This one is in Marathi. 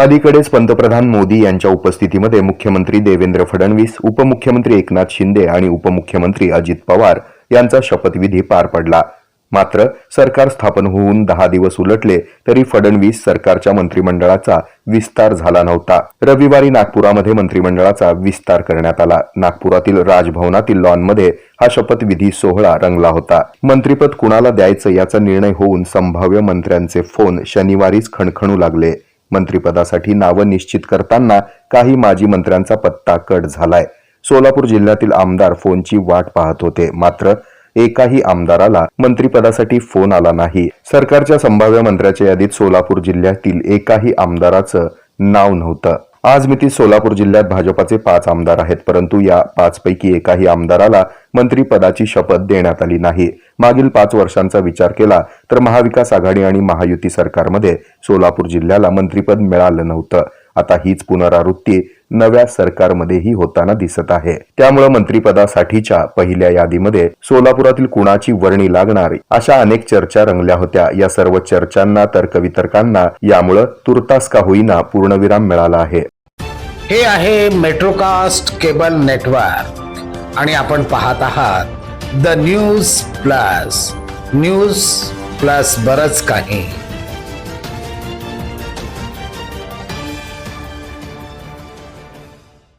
अलीकडेच पंतप्रधान मोदी यांच्या उपस्थितीमध्ये मुख्यमंत्री देवेंद्र फडणवीस उपमुख्यमंत्री एकनाथ शिंदे आणि उपमुख्यमंत्री अजित पवार यांचा शपथविधी पार पडला. मात्र सरकार स्थापन होऊन दहा दिवस उलटले तरी फडणवीस सरकारच्या मंत्रिमंडळाचा विस्तार झाला नव्हता. रविवारी नागपुरामध्ये मंत्रिमंडळाचा विस्तार करण्यात आला. नागपुरातील राजभवनातील लॉनमध्ये हा शपथविधी सोहळा रंगला होता. मंत्रिपद कुणाला द्यायचं याचा निर्णय होऊन संभाव्य मंत्र्यांचे फोन शनिवारीच खणखणू लागले. मंत्रिपदासाठी नावं निश्चित करताना काही माजी मंत्र्यांचा पत्ता कट झालाय. सोलापूर जिल्ह्यातील आमदार फोनची वाट पाहत होते. मात्र एकाही आमदाराला मंत्रिपदासाठी फोन आला नाही. सरकारच्या संभाव्य मंत्र्याच्या यादीत सोलापूर जिल्ह्यातील एकाही आमदाराचं नाव नव्हतं. आज मिती सोलापूर जिल्ह्यात भाजपाचे पाच आमदार आहेत परंतु या पाच पैकी एकाही आमदाराला मंत्रीपदाची शपथ देण्यात आली नाही. मागील पाच वर्षांचा विचार केला तर महाविकास आघाडी आणि महायुती सरकारमध्ये सोलापूर जिल्ह्याला मंत्रीपद मिळालं नव्हतं. आता हीच पुनरावृत्ती नव्या सरकारमध्येही होताना दिसत आहे. त्यामुळे मंत्रिपदासाठीच्या पहिल्या यादीमध्ये सोलापुरातील कुणाची वर्णी लागणार अशा अनेक चर्चा रंगल्या होत्या. या सर्व चर्चांना तर्कवितर्कांना यामुळं तुर्तास का होईना पूर्णविराम मिळाला आहे. हे आहे मेट्रोकास्ट केबल नेटवर्क आणि आपण पाहत आहात the news plus. News plus बरच काही.